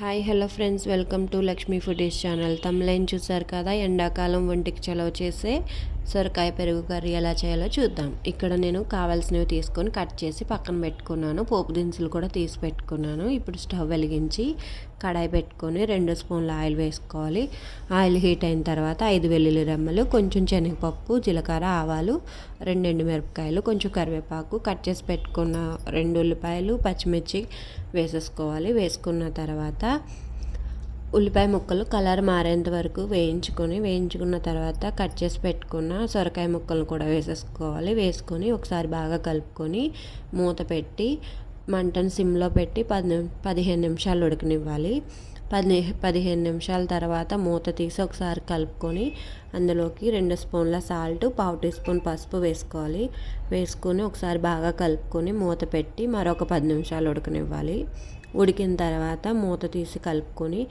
Hi hello friends. Welcome to Lakshmi foodies channel. తమ్లైన్ చూసారు కదా ఎండాకాలం ఒంటికి చలవ చేసే సొరకాయ పెరుగు కర్రీ ఎలా చేయాలో చూద్దాం. ఇక్కడ నేను కావాల్సినవి తీసుకొని కట్ చేసి పక్కన పెట్టుకున్నాను. పోపు దినుసులు కూడా తీసి పెట్టుకున్నాను. ఇప్పుడు స్టవ్ వెలిగించి కడాయి పెట్టుకొని రెండు స్పూన్ల ఆయిల్ వేసుకోవాలి. ఆయిల్ హీట్ అయిన తర్వాత ఐదు వెల్లుల్లి రెమ్మలు కొంచెం శనగపప్పు జీలకర్ర ఆవాలు రెండు మిరపకాయలు కొంచెం కరివేపాకు కట్ చేసి పెట్టుకున్న రెండు ఉల్లిపాయలు పచ్చిమిర్చి వేసేసుకోవాలి. వేసుకున్న తర్వాత ఉల్లిపాయ ముక్కలు కలర్ మారేంత వరకు వేయించుకొని వేయించుకున్న తర్వాత కట్ చేసి పెట్టుకున్న సొరకాయ ముక్కలు కూడా వేసేసుకోవాలి. వేసుకొని ఒకసారి బాగా కలుపుకొని మూత పెట్టి మంటను సిమ్లో పెట్టి పది పదిహేను నిమిషాలు ఉడకనివ్వాలి. పది పదిహేను నిమిషాల తర్వాత మూత తీసి ఒకసారి కలుపుకొని అందులోకి రెండు స్పూన్ల సాల్ట్ పావు టీ స్పూన్ పసుపు వేసుకోవాలి. వేసుకొని ఒకసారి బాగా కలుపుకొని మూత పెట్టి మరొక పది నిమిషాలు ఉడకనివ్వాలి. ఉడికిన తర్వాత మూత తీసి కలుపుకొని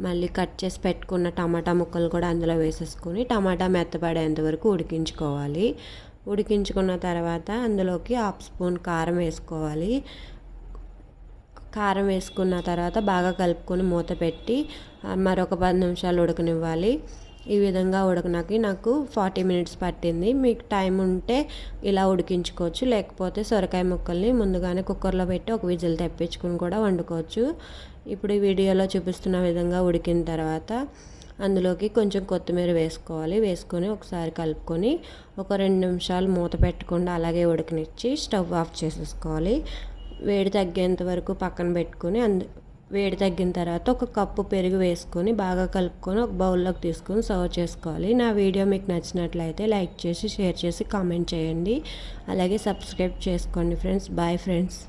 మళ్ళీ కట్ చేసి పెట్టుకున్న టమాటా ముక్కలు కూడా అందులో వేసేసుకొని టమాటా మెత్తపడేంత వరకు ఉడికించుకోవాలి. ఉడికించుకున్న తర్వాత అందులోకి హాఫ్ స్పూన్ కారం వేసుకోవాలి. కారం వేసుకున్న తర్వాత బాగా కలుపుకొని మూత పెట్టి మరొక పది నిమిషాలు ఉడకనివ్వాలి. ఈ విధంగా ఉడకనాకి నాకు ఫార్టీ మినిట్స్ పట్టింది. మీకు టైం ఉంటే ఇలా ఉడికించుకోవచ్చు. లేకపోతే సొరకాయ ముక్కల్ని ముందుగానే కుక్కర్లో పెట్టి ఒక విజిల్ తెప్పించుకుని కూడా వండుకోవచ్చు. ఇప్పుడు ఈ వీడియోలో చూపిస్తున్న విధంగా ఉడికిన తర్వాత అందులోకి కొంచెం కొత్తిమీర వేసుకోవాలి. వేసుకొని ఒకసారి కలుపుకొని ఒక రెండు నిమిషాలు మూత పెట్టకుండా అలాగే ఉడకనిచ్చి స్టవ్ ఆఫ్ చేసేసుకోవాలి. వేడి తగ్గేంత వరకు పక్కన పెట్టుకొని అందు వేడి తగ్గిన తర్వాత ఒక కప్పు పెరుగు వేసుకొని బాగా కలుపుకొని ఒక బౌల్లోకి తీసుకొని సర్వ్ చేసుకోవాలి. నా వీడియో మీకు నచ్చినట్లయితే లైక్ చేసి షేర్ చేసి కామెంట్ చేయండి. అలాగే సబ్స్క్రైబ్ చేసుకోండి ఫ్రెండ్స్. Bye friends.